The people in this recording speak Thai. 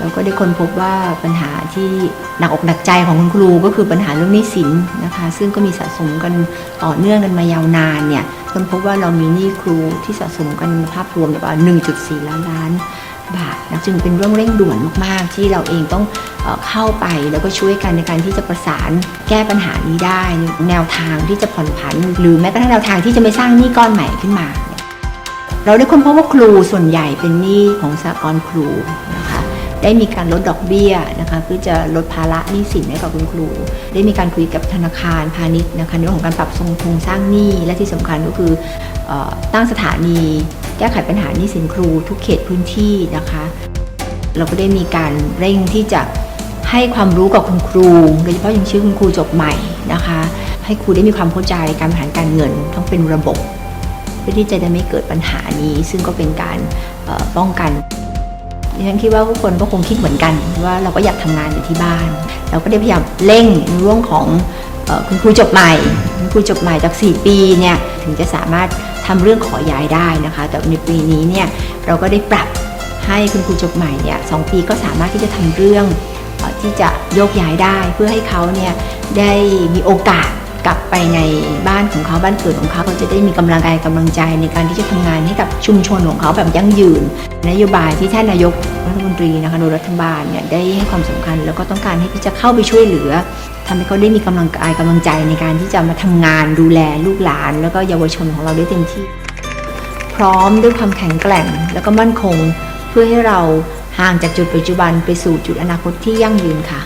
เราก็ได้ค้นพบว่าปัญหาที่หนักอกหนักใจของคุณครูก็คือปัญหาเรื่องหนี้สินนะคะซึ่งก็มีสะสมกันต่อเนื่องกันมายาวนานเนี่ยค้นพบว่าเรามีหนี้ครูที่สะสมกันภาพรวมแบบว่า1.4 ล้านล้านบาทนะจึงเป็นเรื่องเร่งด่วนมากๆ ที่เราเองต้องเข้าไปแล้วก็ช่วยกันในการที่จะประสานแก้ปัญหานี้ได้ แนวทางที่จะผ่อนผัน หรือแม้กระทั่งแนวทางที่จะไม่สร้างหนี้ก้อนใหม่ขึ้นมา เราได้ค้นพบว่าครูส่วนใหญ่เป็นหนี้ของสหกรณ์ครูนะคะ ได้มีการลดดอกเบี้ยนะคะเพื่อจะลดภาระหนี้สินให้กับคุณครู ได้มีการคุยกับธนาคารพาณิชย์นะคะในเรื่องของการปรับทรงโครงสร้างหนี้และที่สำคัญก็คือออตั้งสถานีแก้ไขปัญหาหนี้สินครูทุกเขตพื้นที่นะคะ เราก็ได้มีการเร่งที่จะให้ความรู้กับคุณครู โดยเฉพาะอย่างชื่อคุณครูจบใหม่นะคะ ให้ครูได้มีความเข้าใจการบริหารการเงินต้องเป็นระบบ เพื่อที่จะได้ไม่เกิดปัญหานี้ ซึ่งก็เป็นการป้องกัน ดิฉันคิดว่าทุกคนก็คงคิดเหมือนกันว่าเราก็อยากทำงานอยู่ที่บ้าน เราก็ได้พยายามเร่งในเรื่องของคุณครูจบใหม่คุณครูจบใหม่จาก 4 ปีเนี่ยถึงจะสามารถทำเรื่องขอย้ายได้นะคะ แต่ในปีนี้เนี่ยเราก็ได้ปรับให้คุณครูจบใหม่เนี่ยสองปีก็สามารถที่จะทำเรื่องที่จะโยกย้ายได้เพื่อให้เขาเนี่ยได้มีโอกาส กลับไปในบ้านของเขาบ้านเกิดของเขาเขาจะได้มีกำลังกายกำลังใจในการที่จะทำงานให้กับชุมชนของเขาแบบยั่งยืน นโยบายที่ท่านนายกรัฐมนตรีนะคะโดยรัฐบาลเนี่ยได้ให้ความสำคัญ แล้วก็ต้องการให้ที่จะเข้าไปช่วยเหลือทำให้เขาได้มีกำลังกายกำลังใจในการที่จะมาทำงานดูแลลูกหลาน แล้วก็เยาวชนของเราได้เต็มที่ พร้อมด้วยความแข็งแกร่งแล้วก็มั่นคงเพื่อให้เราห่างจากจุดปัจจุบันไปสู่จุดอนาคตที่ยั่งยืนค่ะ